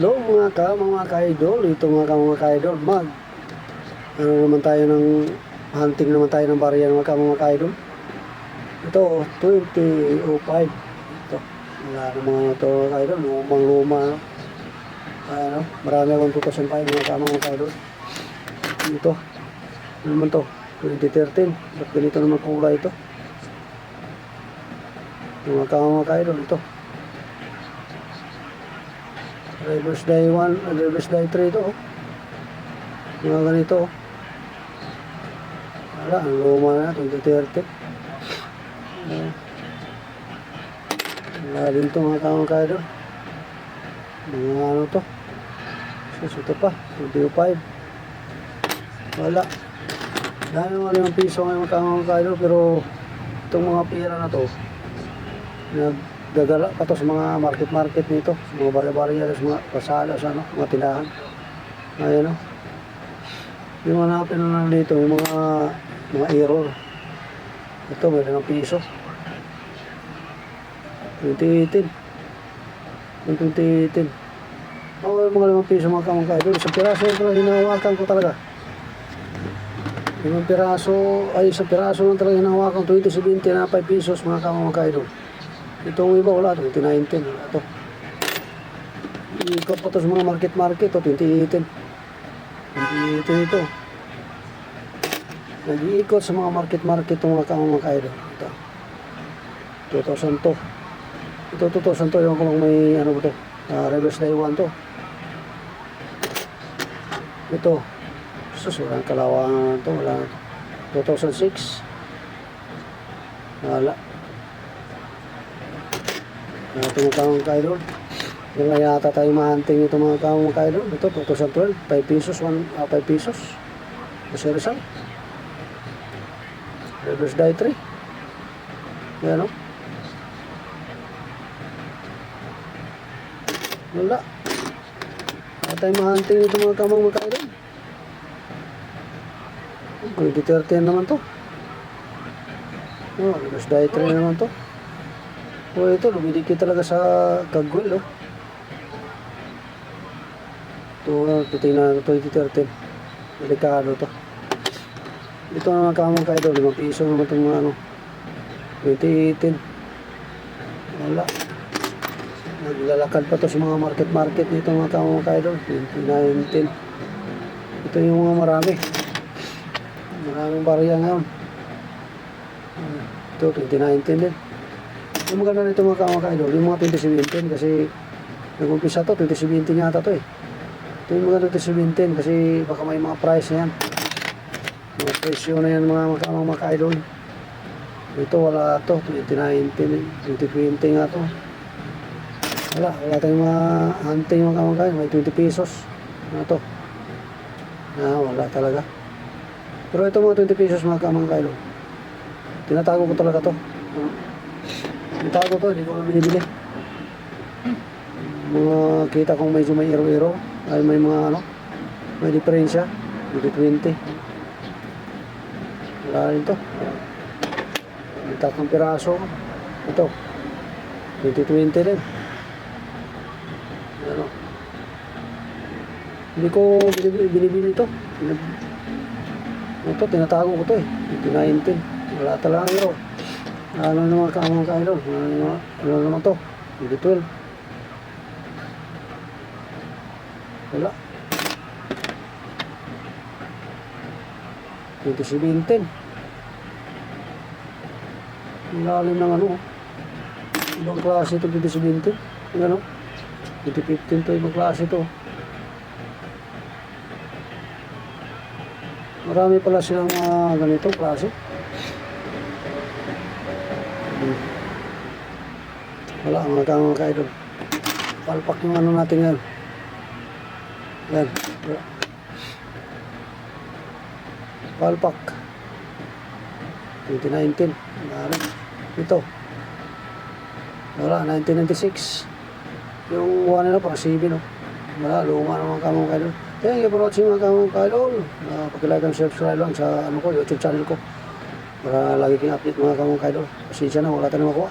Hello mga ka, mga ka-idol, ito mga ka, mga ka-idol, mag ano naman tayo ng hunting naman tayo ng barya mga ka, mga ka-idol. Ito, 2005. Ito, wala mga ito mga ka-idol, lumang luma. no? Ano, marami akong 2005 mga ka, mga ka-idol. Ito, ano naman to, 2013. Ba't ganito naman kulay? Ito, mga ka, mga ka-idol, ito. Drivers Day 1, uh, Drivers Day 3 ito. Oh. Mga ganito. Oh. Wala, ang luma na, 2030. Uh, wala din ito mga kamang kaya doon. Mga ano to. Sus, ito pa, 25. Wala. Dahil mga limang piso ngayon mga kamang kaya doon, pero itong mga pira na to, naggagala pa to sa mga market-market nito, sa mga barya-barya, sa mga pasala, sa ano, mga tindahan. Ayan o. Yung mga hanapin na dito, yung mga mga error. Ito, may ng piso. 2018. Yung 2018. Oo, yung mga limang piso mga kamangkay. Doon, isang piraso yung talaga hinahawakan ko talaga. Limang piraso, ay isang piraso lang talaga hinahawakan. 2017 na 5 pesos mga kamangkay doon. Itong iba wala, 2019 wala to. Ikot pa to sa mga market-market, to 2018. 2018 ito. Nag-iikot sa mga market-market itong mga kamang doon. Ito. 2002. Ito 2002, yung kung may ano ba to, uh, reverse day 1 to. Ito. Sus, walang kalawangan to, wala. 2006. Wala. Ito mga kamang kaidol. Yung nga yata tayo mahanting ito mga kamang kaidol. Ito, 2012, 5 pesos, 1, uh, 5 pesos. Kasi Rizal. Reverse die 3. Yan o. Wala. Wala tayo mahanting ito mga kamang mga kaidol. 2013 naman to. Oh, reverse die 3 naman to. O ito, lumidikit talaga sa kagwil, oh. Ito, uh, titingnan ko 2013. Delikado to. Ito naman kamang kayo doon, 5 piso naman itong ano. 2018. Wala. Naglalakad pa to sa mga market-market nito mga kamang kayo doon. 2019. Ito yung mga marami. Maraming barya ngayon. Ito, 2019 din. Yung maganda nito mga kamang idol, yung mga 2017 kasi nag-umpisa to, 2017 yata to eh. Ito yung maganda 2017 kasi baka may mga price na yan. Mga presyo na yan mga mga mga idol. Ito wala to, 2019, 2020 nga to. Wala, wala tayong mga hunting mga kamang idol, may 20 pesos. Ano to? Ah, wala talaga. Pero ito mga 20 pesos mga kamang idol. Tinatago ko talaga to. Ah. Itago to, hindi ko binibili. Mga kita kong medyo may iro-iro, ay may mga ano, may diferensya. Hindi 20. Wala rin to. May tatlong piraso. Ito. 2020 din. Ano? Hindi ko binibili, binibili. Binib- Ito, tinatago ko to eh. 2019. Wala talaga iro. Ano naman ka mga kaidol? Ano, naman- ano naman to? 12. Wala. 2017. Ang lalim ng ano. Ibang klase ito 2017. Ang ano? 2015 to ibang klase to. Marami pala silang mga ganito klase. Wala mga kamang kaidol. Palpak yung ano natin yan. Yan. Palpak. 2019. Wala rin. Ito. Wala, 1996. Yung buwan nila pang CB, no? Wala, luma ng mga kamang kaidol. Thank you for watching mga kamang kaidol. Uh, Pakilike and subscribe lang sa ano ko, YouTube channel ko. Para lagi kang update mga kamang kaidol. Pasensya na, wala tayong makuha.